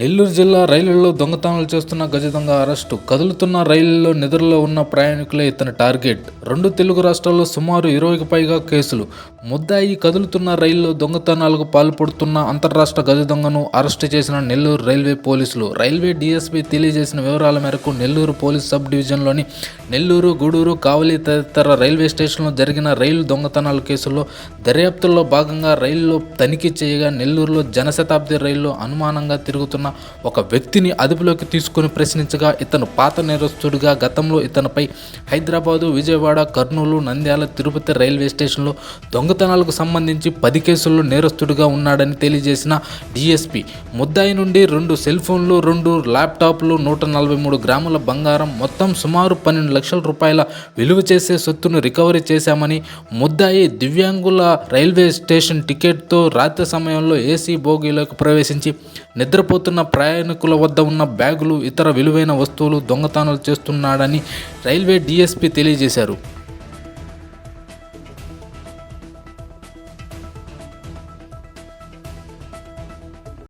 నెల్లూరు జిల్లా రైళ్ళలో దొంగతనాలు చేస్తున్న గజ దొంగ అరెస్టు. కదులుతున్న రైళ్ళలో నిద్రలో ఉన్న ప్రయాణికులే ఇతని టార్గెట్. రెండు తెలుగు రాష్ట్రాల్లో సుమారు ఇరవైకి పైగా కేసులు. ముద్దాయి కదులుతున్న రైల్లో దొంగతనాలకు పాల్పడుతున్న అంతర్రాష్ట్ర గజ దొంగను అరెస్టు చేసిన నెల్లూరు రైల్వే పోలీసులు. రైల్వే డీఎస్పీ తెలియజేసిన వివరాల మేరకు నెల్లూరు పోలీస్ సబ్ డివిజన్లోని నెల్లూరు గూడూరు కావలి తదితర రైల్వే స్టేషన్లో జరిగిన రైలు దొంగతనాల కేసుల్లో దర్యాప్తుల్లో భాగంగా రైల్లో తనిఖీ చేయగా నెల్లూరులో జనశతాబ్ది రైల్లో అనుమానంగా తిరుగుతున్న ఒక వ్యక్తిని అదుపులోకి తీసుకుని ప్రశ్నించగా ఇతను పాత నేరస్తుడిగా గతంలో ఇతనిపై హైదరాబాదు విజయవాడ కర్నూలు నంద్యాల తిరుపతి రైల్వే స్టేషన్లో దొంగతనాలకు సంబంధించి పది కేసుల్లో నేరస్తుడిగా ఉన్నాడని తెలియజేసిన డిఎస్పి. ముద్దాయి నుండి రెండు సెల్ ఫోన్లు రెండు ల్యాప్టాప్లు నూట నలభై మూడు గ్రాముల బంగారం మొత్తం సుమారు పన్నెండు లక్షల రూపాయల విలువ చేసే సొత్తును రికవరీ చేశామని ముద్దాయి దివ్యాంగుల రైల్వే స్టేషన్ టికెట్తో రాత్రి సమయంలో ఏసీ బోగీలోకి ప్రవేశించి నిద్రపోతున్న ప్రయాణికుల వద్ద ఉన్న బ్యాగులు ఇతర విలువైన వస్తువులు దొంగతనాలు చేస్తున్నాడని రైల్వే డీఎస్పీ తెలియజేశారు.